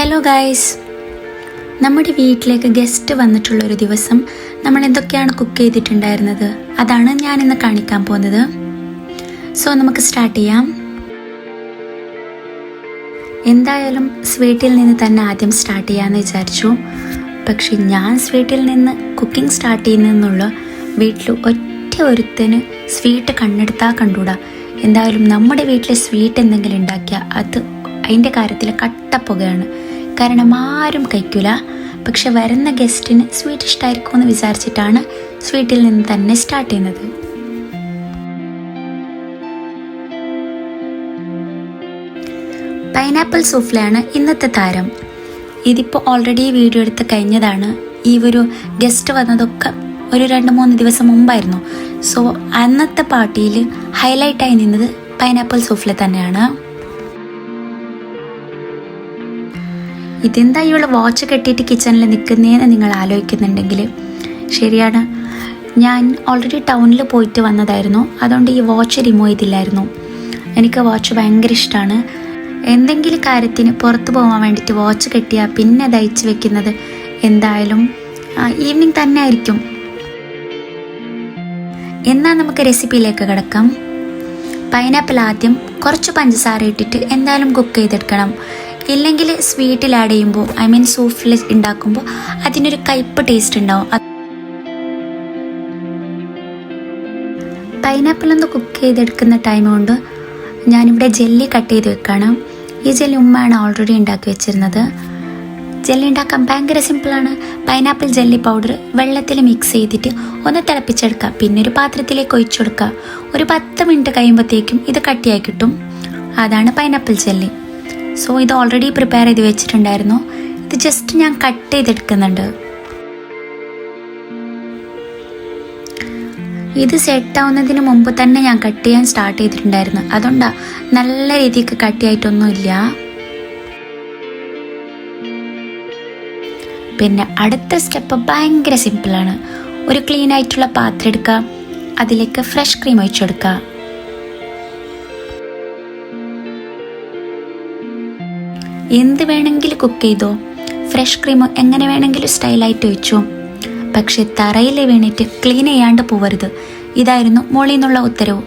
Hello guys നമ്മുടെ വീട്ടിലേക്ക് guest വന്നിട്ടുള്ള ഒരു ദിവസം നമ്മൾ എന്തൊക്കെയാണ് കുക്ക് ചെയ്തിട്ടുണ്ടായിരുന്നത്? അതാണ് ഞാൻ ഇന്ന് കാണിക്കാൻ പോകുന്നത്. സോ നമുക്ക് സ്റ്റാർട്ട് ചെയ്യാം. എന്തായാലും സ്വീറ്റിൽ നിന്ന് തന്നെ ആദ്യം സ്റ്റാർട്ട് ചെയ്യാമെന്ന് വിചാരിച്ചു. പക്ഷെ ഞാൻ സ്വീറ്റിൽ നിന്ന് കുക്കിംഗ് സ്റ്റാർട്ട് ചെയ്യുന്നതിനുള്ള വീട്ടിൽ ഒറ്റ ഒരുത്തന് സ്വീറ്റ് കണ്ണെടുത്താൽ കണ്ടൂടാ. എന്തായാലും നമ്മുടെ വീട്ടിലെ സ്വീറ്റ് എന്തെങ്കിലും ഉണ്ടാക്കിയാൽ അത് അതിന്റെ കാര്യത്തിൽ കട്ടപ്പുകയാണ്. കാരണം ആരും കഴിക്കില്ല പക്ഷെ വരുന്ന ഗസ്റ്റിന് സ്വീറ്റ് ഇഷ്ടമായിരിക്കും എന്ന് വിചാരിച്ചിട്ടാണ് സ്വീറ്റിൽ നിന്ന് തന്നെ സ്റ്റാർട്ട് ചെയ്യുന്നത്. പൈനാപ്പിൾ സൂഫ്ലയാണ് ഇന്നത്തെ താരം. ഇതിപ്പോൾ ഓൾറെഡി വീഡിയോ എടുത്ത് കഴിഞ്ഞതാണ്. ഈ ഒരു ഗസ്റ്റ് വന്നതൊക്കെ ഒരു രണ്ട് മൂന്ന് ദിവസം മുമ്പായിരുന്നു. സോ അന്നത്തെ പാർട്ടിയിൽ ഹൈലൈറ്റായി നിന്നത് പൈനാപ്പിൾ സൂഫ്ല തന്നെയാണ്. ഇതെന്താ ഇവൾ വാച്ച് കെട്ടിയിട്ട് കിച്ചണിൽ നിൽക്കുന്നതെന്ന് നിങ്ങൾ ആലോചിക്കുന്നുണ്ടെങ്കിൽ ശരിയാണ്. ഞാൻ ഓൾറെഡി ടൗണിൽ പോയിട്ട് വന്നതായിരുന്നു. അതുകൊണ്ട് ഈ വാച്ച് റിമൂവ് ചെയ്തില്ലായിരുന്നു. എനിക്ക് വാച്ച് ഭയങ്കര ഇഷ്ടമാണ് എന്തെങ്കിലും കാര്യത്തിന് പുറത്തു പോകാൻ വേണ്ടിയിട്ട് വാച്ച് കെട്ടിയാൽ പിന്നെ ദയച്ചു വെക്കുന്നത് എന്തായാലും ഈവനിങ് തന്നെ ആയിരിക്കും. എന്നാൽ നമുക്ക് റെസിപ്പിയിലേക്ക് കിടക്കാം. പൈനാപ്പിൾ ആദ്യം കുറച്ച് പഞ്ചസാര ഇട്ടിട്ട് എന്തായാലും കുക്ക് ചെയ്തെടുക്കണം. ഇല്ലെങ്കിൽ സ്വീറ്റിൽ ആഡ് ചെയ്യുമ്പോൾ ഐ മീൻ സൂഫിൽ ഉണ്ടാക്കുമ്പോൾ അതിനൊരു കയ്പ് ടേസ്റ്റ് ഉണ്ടാവും പൈനാപ്പിൾ ഒന്ന് കുക്ക് ചെയ്തെടുക്കുന്ന ടൈം കൊണ്ട് ഞാനിവിടെ ജെല്ലി കട്ട് ചെയ്ത് വെക്കാണ്. ഈ ജെല്ലി ഉമ്മയാണ് ഓൾറെഡി ഉണ്ടാക്കി വെച്ചിരുന്നത്. ജെല്ലി ഉണ്ടാക്കാൻ ഭയങ്കര സിമ്പിളാണ് പൈനാപ്പിൾ ജെല്ലി പൗഡർ വെള്ളത്തിൽ മിക്സ് ചെയ്തിട്ട് ഒന്ന് തിളപ്പിച്ചെടുക്കുക പിന്നെ ഒരു പാത്രത്തിലേക്ക് ഒഴിച്ചു കൊടുക്കുക ഒരു പത്ത് മിനിറ്റ് കഴിയുമ്പോഴത്തേക്കും ഇത് കട്ടിയായി കിട്ടും. അതാണ് പൈനാപ്പിൾ ജെല്ലി സോ ഇത് ഓൾറെഡി പ്രിപ്പയർ ചെയ്ത് വെച്ചിട്ടുണ്ടായിരുന്നു. ഇത് ജസ്റ്റ് ഞാൻ കട്ട് ചെയ്തെടുക്കുന്നുണ്ട്. ഇത് സെറ്റ് ആവുന്നതിന് മുമ്പ് തന്നെ ഞാൻ കട്ട് ചെയ്യാൻ സ്റ്റാർട്ട് ചെയ്തിട്ടുണ്ടായിരുന്നു. അതുകൊണ്ടാ നല്ല രീതിക്ക് കട്ടിയായിട്ടൊന്നുമില്ല പിന്നെ അടുത്ത സ്റ്റെപ്പ് ഭയങ്കര സിമ്പിളാണ് ഒരു ക്ലീൻ ആയിട്ടുള്ള പാത്രം എടുക്കുക. അതിലേക്ക് ഫ്രഷ് ക്രീം ഒഴിച്ചെടുക്കുക എന്ത് വേണമെങ്കിലും കുക്ക് ചെയ്തോ. ഫ്രഷ് ക്രീം എങ്ങനെ വേണമെങ്കിലും സ്റ്റൈലായിട്ട് വെച്ചോ. പക്ഷെ തറയിൽ വീണിട്ട് ക്ലീൻ ചെയ്യാണ്ട് പോവരുത്. ഇതായിരുന്നു മോളിൽ നിന്നുള്ള ഉത്തരവ്.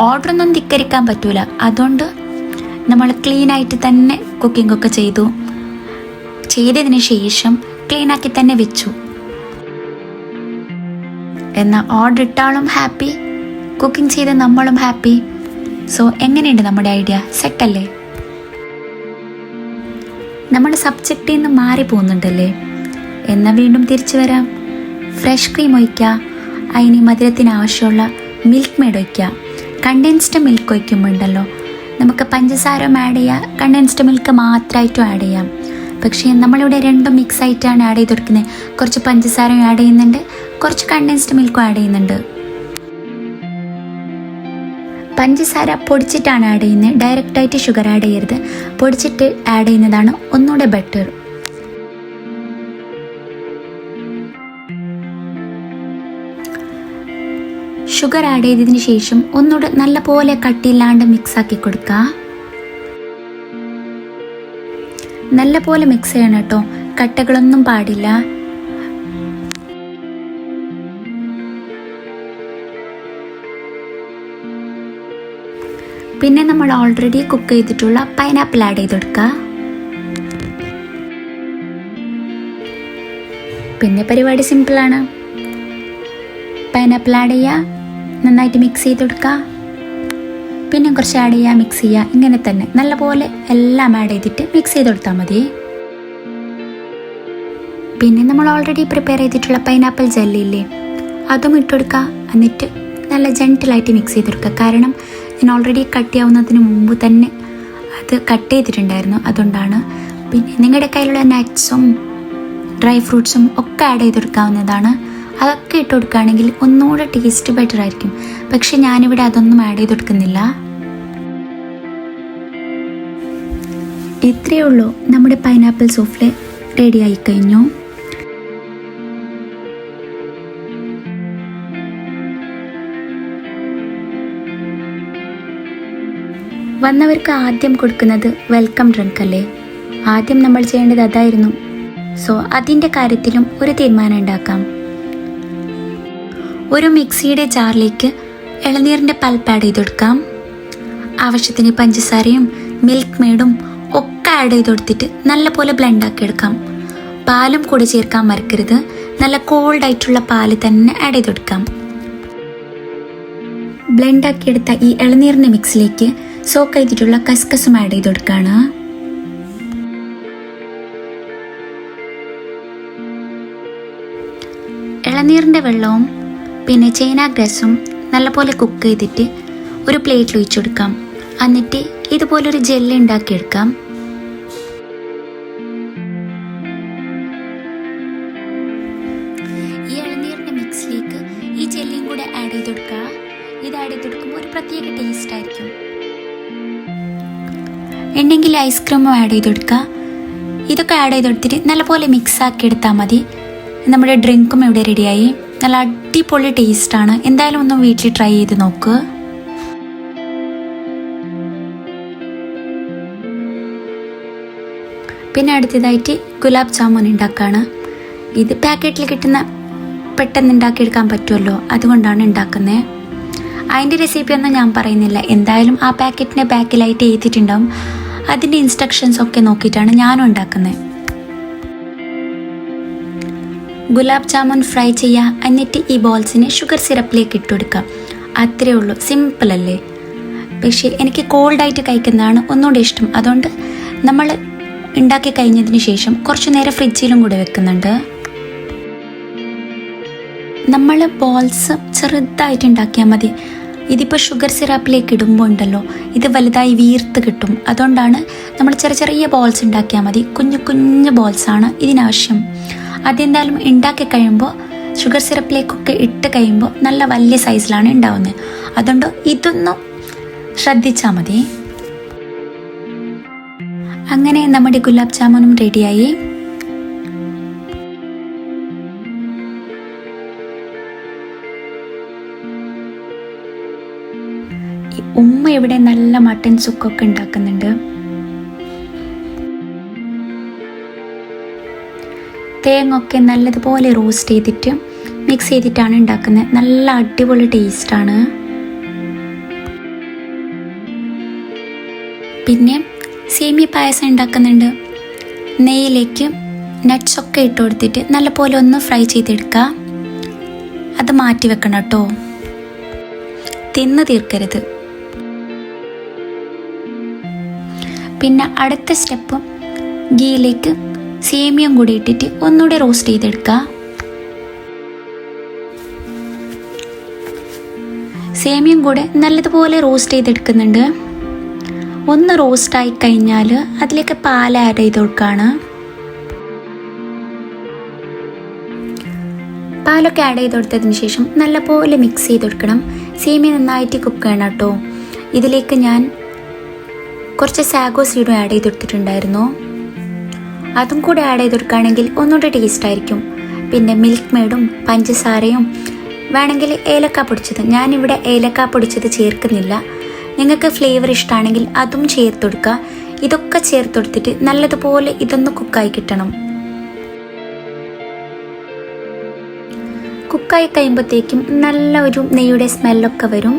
ഓർഡറൊന്നും ധിക്കരിക്കാൻ പറ്റൂല. അതുകൊണ്ട് നമ്മൾ ക്ലീൻ ആയിട്ട് തന്നെ കുക്കിംഗ് ഒക്കെ ചെയ്തു. ചെയ്തതിന് ശേഷം ക്ലീൻ ആക്കി തന്നെ വെച്ചു. എന്നാൽ ഓർഡർ ഇട്ടാളും ഹാപ്പി കുക്കിംഗ് ചെയ്ത നമ്മളും ഹാപ്പി സോ എങ്ങനെയുണ്ട് നമ്മുടെ ഐഡിയ സെറ്റല്ലേ നമ്മുടെ സബ്ജക്റ്റിൽ നിന്ന് മാറി പോകുന്നുണ്ടല്ലേ? എന്നാൽ വീണ്ടും തിരിച്ചു വരാം. ഫ്രഷ് ക്രീം ഒഴിക്കുക അതിന് മധുരത്തിന് ആവശ്യമുള്ള മിൽക്ക് മെയ്ഡ് ഒഴിക്കുക കണ്ടൻസ്ഡ് മിൽക്ക് ഒഴിക്കുമ്പോൾ ഉണ്ടല്ലോ നമുക്ക് പഞ്ചസാര ആഡ് ചെയ്യാം. കണ്ടൻസ്ഡ് മിൽക്ക് മാത്രമായിട്ടും ആഡ് ചെയ്യാം. പക്ഷേ നമ്മളിവിടെ രണ്ടും മിക്സ് ആയിട്ടാണ് ആഡ് ചെയ്ത് കൊടുക്കുന്നത്. കുറച്ച് പഞ്ചസാരയും ആഡ് ചെയ്യുന്നുണ്ട്. കുറച്ച് കണ്ടൻസ്ഡ് മിൽക്കും ആഡ് ചെയ്യുന്നുണ്ട്. പഞ്ചസാര പൊടിച്ചിട്ടാണ് ആഡ് ചെയ്യുന്നത്. ഡയറക്റ്റായിട്ട് ഷുഗർ ആഡ് ചെയ്യരുത്. പൊടിച്ചിട്ട് ആഡ് ചെയ്യുന്നതാണ് ഒന്നുകൂടെ ബെറ്റർ ഷുഗർ ആഡ് ചെയ്തതിന് ശേഷം ഒന്നുകൂടെ നല്ല പോലെ കട്ടിയില്ലാണ്ട് മിക്സ് ആക്കി കൊടുക്കുക നല്ല പോലെ മിക്സ് ചെയ്യണം കേട്ടോ. കട്ടകളൊന്നും പാടില്ല. പിന്നെ നമ്മൾ ഓൾറെഡി കുക്ക് ചെയ്തിട്ടുള്ള പൈനാപ്പിൾ ആഡ് ചെയ്ത് കൊടുക്കുക പിന്നെ പരിപാടി സിമ്പിളാണ് പൈനാപ്പിൾ ആഡ് ചെയ്യുക നന്നായിട്ട് മിക്സ് ചെയ്ത് കൊടുക്കുക പിന്നെ കുറച്ച് ആഡ് ചെയ്യുക മിക്സ് ചെയ്യുക ഇങ്ങനെ തന്നെ. നല്ലപോലെ എല്ലാം ആഡ് ചെയ്തിട്ട് മിക്സ് ചെയ്ത് കൊടുത്താൽ മതി. പിന്നെ നമ്മൾ ഓൾറെഡി പ്രിപ്പയർ ചെയ്തിട്ടുള്ള പൈനാപ്പിൾ ജെല്ലില്ലേ അതും ഇട്ടുകൊടുക്കുക എന്നിട്ട് നല്ല ജെന്റിലായിട്ട് മിക്സ് ചെയ്ത് കൊടുക്കുക കാരണം ഞാൻ ഓൾറെഡി കട്ട് ചെയ്യാവുന്നതിന് മുമ്പ് തന്നെ അത് കട്ട് ചെയ്തിട്ടുണ്ടായിരുന്നു. അതുകൊണ്ടാണ് പിന്നെ നിങ്ങളുടെ കയ്യിലുള്ള നട്ട്സും ഡ്രൈ ഫ്രൂട്ട്സും ഒക്കെ ആഡ് ചെയ്ത് കൊടുക്കാവുന്നതാണ് അതൊക്കെ ഇട്ട് കൊടുക്കുകയാണെങ്കിൽ ഒന്നുകൂടെ ടേസ്റ്റ് ബെറ്റർ ആയിരിക്കും. പക്ഷെ ഞാനിവിടെ അതൊന്നും ആഡ് ചെയ്ത് കൊടുക്കുന്നില്ല ഇത്രയേ ഉള്ളൂ. നമ്മുടെ പൈനാപ്പിൾ സൂഫ്ലെ റെഡി ആയി കഴിഞ്ഞു. വന്നവർക്ക് ആദ്യം കൊടുക്കുന്നത് വെൽക്കം ഡ്രിങ്ക് അല്ലേ ആദ്യം നമ്മൾ ചെയ്യേണ്ടത് അതായിരുന്നു. സോ അതിന്റെ കാര്യത്തിലും ഒരു തീരുമാനം ഉണ്ടാക്കാം. ഒരു മിക്സിയുടെ ജാറിലേക്ക് ഇളനീരിന്റെ പൾപ്പ് ആഡ് ചെയ്ത് കൊടുക്കാം ആവശ്യത്തിന് പഞ്ചസാരയും മിൽക്ക് മെയ്ഡും ഒക്കെ ആഡ് ചെയ്ത് കൊടുത്തിട്ട് നല്ലപോലെ ബ്ലെൻഡ് ആക്കി എടുക്കാം. പാലും കൂടി ചേർക്കാൻ മറക്കരുത്. നല്ല കോൾഡ് ആയിട്ടുള്ള പാൽ തന്നെ ആഡ് ചെയ്ത് കൊടുക്കാം ബ്ലെൻഡ് ആക്കി ഈ ഇളനീറിന്റെ മിക്സിലേക്ക് സോക്ക് ചെയ്തിട്ടുള്ള കസ്കസും ആഡ് ചെയ്ത് കൊടുക്കുകയാണ് ഇളനീറിന്റെ വെള്ളവും പിന്നെ ചേന ഗ്രസും നല്ലപോലെ കുക്ക് ചെയ്തിട്ട് ഒരു പ്ലേറ്റിൽ ഒഴിച്ചു കൊടുക്കാം. എന്നിട്ട് ഇതുപോലൊരു ജെല്ലി ഉണ്ടാക്കിയെടുക്കാം. ഈ ഇളനീറിന്റെ മിക്സിലേക്ക് ഈ ജെല്ലിയും കൂടെ ആഡ് ചെയ്ത് കൊടുക്കുക. ഇത് ആഡ് ചെയ്ത് കൊടുക്കുമ്പോൾ ഒരു പ്രത്യേക ടേസ്റ്റ് ആയിരിക്കും. ഉണ്ടെങ്കിൽ ഐസ്ക്രീമും ആഡ് ചെയ്ത് കൊടുക്കുക ഇതൊക്കെ ആഡ് ചെയ്ത് കൊടുത്തിട്ട് നല്ലപോലെ മിക്സ് ആക്കി എടുത്താൽ മതി. നമ്മുടെ ഡ്രിങ്കും ഇവിടെ റെഡിയായി നല്ല അടിപൊളി ടേസ്റ്റാണ് എന്തായാലും ഒന്ന് വീട്ടിൽ ട്രൈ ചെയ്ത് നോക്കുക പിന്നെ അടുത്തതായിട്ട് ഗുലാബ് ജാമുൻ ഉണ്ടാക്കുകയാണ് ഇത് പാക്കറ്റിൽ കിട്ടുന്ന പെട്ടെന്ന് ഉണ്ടാക്കിയെടുക്കാൻ പറ്റുമല്ലോ. അതുകൊണ്ടാണ് ഉണ്ടാക്കുന്നത് അതിന്റെ റെസിപ്പി ഒന്നും ഞാൻ പറയുന്നില്ല. എന്തായാലും ആ പാക്കറ്റിന്റെ ബാക്കിലായിട്ട് എഴുതിയിട്ടുണ്ടാവും. അതിന്റെ ഇൻസ്ട്രക്ഷൻസ് ഒക്കെ നോക്കിയിട്ടാണ് ഞാനും ഉണ്ടാക്കുന്നത് ഗുലാബ് ജാമുൻ ഫ്രൈ ചെയ്യുക എന്നിട്ട് ഈ ബോൾസിനെ ഷുഗർ സിറപ്പിലേക്ക് ഇട്ട് കൊടുക്കുക അത്രേ ഉള്ളൂ സിമ്പിൾ അല്ലേ? പക്ഷേ എനിക്ക് കോൾഡായിട്ട് കഴിക്കുന്നതാണ് ഒന്നുകൂടെ ഇഷ്ടം. അതുകൊണ്ട് നമ്മൾ ഉണ്ടാക്കി കഴിഞ്ഞതിന് ശേഷം കുറച്ച് നേരം ഫ്രിഡ്ജിലും കൂടെ വെക്കുന്നുണ്ട്. നമ്മൾ ബോൾസ് ചെറുതായിട്ട് ഉണ്ടാക്കിയാൽ മതി. ഇതിപ്പോൾ ഷുഗർ സിറപ്പിലേക്ക് ഇടുമ്പോൾ ഉണ്ടല്ലോ ഇത് വലുതായി വീർത്ത് കിട്ടും. അതുകൊണ്ടാണ് നമ്മൾ ചെറിയ ചെറിയ ബോൾസ് ഉണ്ടാക്കിയാൽ മതി. കുഞ്ഞു കുഞ്ഞു ബോൾസാണ് ഇതിനാവശ്യം. അതെന്തായാലും ഉണ്ടാക്കി കഴിയുമ്പോൾ ഷുഗർ സിറപ്പിലേക്കൊക്കെ ഇട്ട് കഴിയുമ്പോൾ നല്ല വലിയ സൈസിലാണ് ഉണ്ടാവുന്നത് അതുകൊണ്ട് ഇതൊന്നും ശ്രദ്ധിച്ചാൽ മതി. അങ്ങനെ നമ്മുടെ ഗുലാബ് ജാമുനും റെഡിയായി ഉമ്മ ഇവിടെ നല്ല മട്ടൻ സുക്കൊക്കെ ഉണ്ടാക്കുന്നുണ്ട്. തേങ്ങ ഒക്കെ നല്ലതുപോലെ റോസ്റ്റ് ചെയ്തിട്ട് മിക്സ് ചെയ്തിട്ടാണ് ഉണ്ടാക്കുന്നത്. നല്ല അടിപൊളി ടേസ്റ്റാണ് പിന്നെ സേമിയ പായസം ഉണ്ടാക്കുന്നുണ്ട്. നെയ്യിലേക്ക് നട്ട്സ് ഒക്കെ ഇട്ട് കൊടുത്തിട്ട് നല്ലപോലെ ഒന്ന് ഫ്രൈ ചെയ്തെടുക്കുക. അത് മാറ്റി വെക്കണം കേട്ടോ. തിന്ന് തീർക്കരുത്. പിന്നെ അടുത്ത സ്റ്റെപ്പ് ഗീയിലേക്ക് സേമിയം കൂടി ഇട്ടിട്ട് ഒന്നുകൂടി റോസ്റ്റ് ചെയ്തെടുക്കുക സേമിയം കൂടെ നല്ലതുപോലെ റോസ്റ്റ് ചെയ്തെടുക്കുന്നുണ്ട്. ഒന്ന് റോസ്റ്റ് ആയി കഴിഞ്ഞാൽ അതിലേക്ക് പാൽ ആഡ് ചെയ്ത് കൊടുക്കുകയാണ് പാലൊക്കെ ആഡ് ചെയ്ത് കൊടുത്തതിന് ശേഷം നല്ലപോലെ മിക്സ് ചെയ്ത് കൊടുക്കണം സേമിയ നന്നായിട്ട് കുക്ക് ചെയ്യണം കേട്ടോ. ഇതിലേക്ക് ഞാൻ കുറച്ച് സാഗോ സീഡും ആഡ് ചെയ്തെടുത്തിട്ടുണ്ടായിരുന്നു. അതും കൂടെ ആഡ് ചെയ്തെടുക്കുകയാണെങ്കിൽ ഒന്നുകൂടെ ടേസ്റ്റ് ആയിരിക്കും. പിന്നെ മിൽക്ക് മെയ്ഡും പഞ്ചസാരയും വേണമെങ്കിൽ ഏലക്ക പൊടിച്ചത്. ഞാനിവിടെ ഏലക്ക പൊടിച്ചത് ചേർക്കുന്നില്ല. നിങ്ങൾക്ക് ഫ്ലേവർ ഇഷ്ടമാണെങ്കിൽ അതും ചേർത്തെടുക്കുക. ഇതൊക്കെ ചേർത്തെടുത്തിട്ട് നല്ലതുപോലെ ഇതൊന്ന് കുക്കായി കിട്ടണം. കുക്കായി കഴിയുമ്പോഴത്തേക്കും നല്ല ഒരു നെയ്യുടെ സ്മെല്ലൊക്കെ വരും.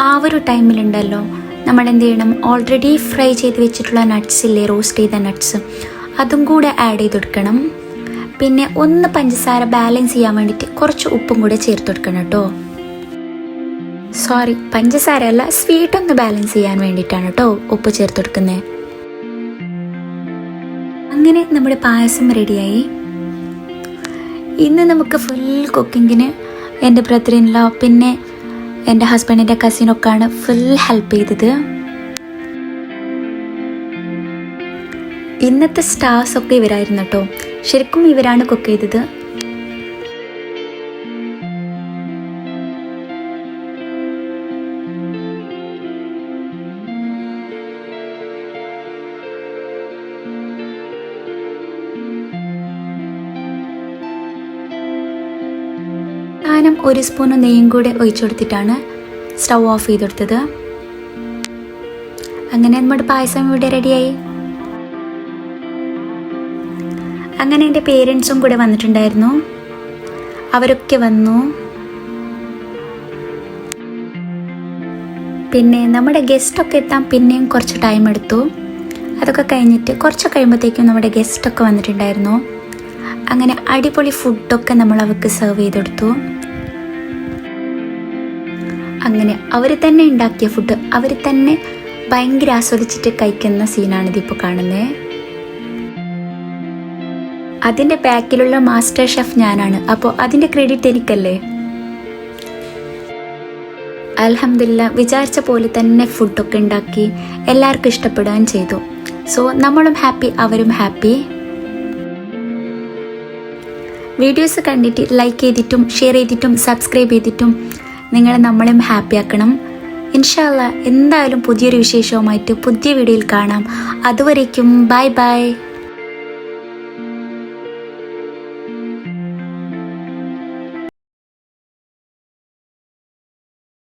ആ ഒരു ടൈമിലുണ്ടല്ലോ നമ്മൾ എന്ത് ചെയ്യണം? ഓൾറെഡി ഫ്രൈ ചെയ്ത് വെച്ചിട്ടുള്ള നട്ട്സ് ഇല്ലേ? റോസ്റ്റ് ചെയ്ത നട്ട്സ് അതും കൂടെ ആഡ് ചെയ്ത് കൊടുക്കണം. പിന്നെ ഒന്ന് പഞ്ചസാര ബാലൻസ് ചെയ്യാൻ വേണ്ടിയിട്ട് കുറച്ച് ഉപ്പും കൂടെ ചേർത്ത് കൊടുക്കണം കേട്ടോ. സോറി പഞ്ചസാര അല്ല സ്വീറ്റ് ഒന്ന് ബാലൻസ് ചെയ്യാൻ വേണ്ടിയിട്ടാണ് കേട്ടോ ഉപ്പ് ചേർത്ത് കൊടുക്കുന്നത്. അങ്ങനെ നമ്മുടെ പായസം റെഡിയായി ഇന്ന് നമുക്ക് ഫുൾ കുക്കിങ്ങിന് എന്റെ ബ്രദറിൻ ലോ പിന്നെ എന്റെ ഹസ്ബൻഡിന്റെ കസിനൊക്കെയാണ് ഫുൾ ഹെൽപ്പ് ചെയ്തത്. ഇന്നത്തെ സ്റ്റാർസ് ഒക്കെ ഇവരായിരുന്നു കേട്ടോ. ശരിക്കും ഇവരാണ് കുക്ക് ചെയ്തത്. ഞാനും ഒരു സ്പൂൺ നെയ്യും കൂടെ ഒഴിച്ചു കൊടുത്തിട്ടാണ് സ്റ്റൗ ഓഫ് ചെയ്ത് കൊടുത്തത് അങ്ങനെ നമ്മുടെ പായസം ഇവിടെ റെഡിയായി. അങ്ങനെ എന്റെ പേരൻസും കൂടെ വന്നിട്ടുണ്ടായിരുന്നു. അവരൊക്കെ വന്നു. പിന്നെ നമ്മുടെ ഗസ്റ്റൊക്കെ എത്താൻ പിന്നെയും കുറച്ച് ടൈം എടുത്തു. അതൊക്കെ കഴിഞ്ഞിട്ട് കുറച്ച് കഴിയുമ്പോഴത്തേക്കും നമ്മുടെ ഗസ്റ്റൊക്കെ വന്നിട്ടുണ്ടായിരുന്നു. അങ്ങനെ അടിപൊളി ഫുഡൊക്കെ നമ്മൾ അവർക്ക് സെർവ് ചെയ്തെടുത്തു. അങ്ങനെ അവർ തന്നെ ഉണ്ടാക്കിയ ഫുഡ് അവർ തന്നെ ഭയങ്കര ആസ്വദിച്ചിട്ട് കഴിക്കുന്ന സീനാണ് ഇതിപ്പോൾ കാണുന്നത് അതിന്റെ ബാക്കിലുള്ള മാസ്റ്റർ ഷെഫ് ഞാനാണ്. അപ്പോൾ അതിന്റെ ക്രെഡിറ്റ് എനിക്കല്ലേ? അലഹമില്ല വിചാരിച്ച പോലെ തന്നെ ഫുഡൊക്കെ ഉണ്ടാക്കി എല്ലാവർക്കും ഇഷ്ടപ്പെടുകയും ചെയ്തു. സോ നമ്മളും ഹാപ്പി അവരും ഹാപ്പി വീഡിയോസ് കണ്ടിട്ട് ലൈക്ക് ചെയ്തിട്ടും ഷെയർ ചെയ്തിട്ടും സബ്സ്ക്രൈബ് ചെയ്തിട്ടും നിങ്ങൾ നമ്മളെയും ഹാപ്പി ആക്കണം. ഇൻഷാല്ല എന്തായാലും പുതിയൊരു വിശേഷവുമായിട്ട് പുതിയ വീഡിയോയിൽ കാണാം. അതുവരേക്കും ബൈ ബൈ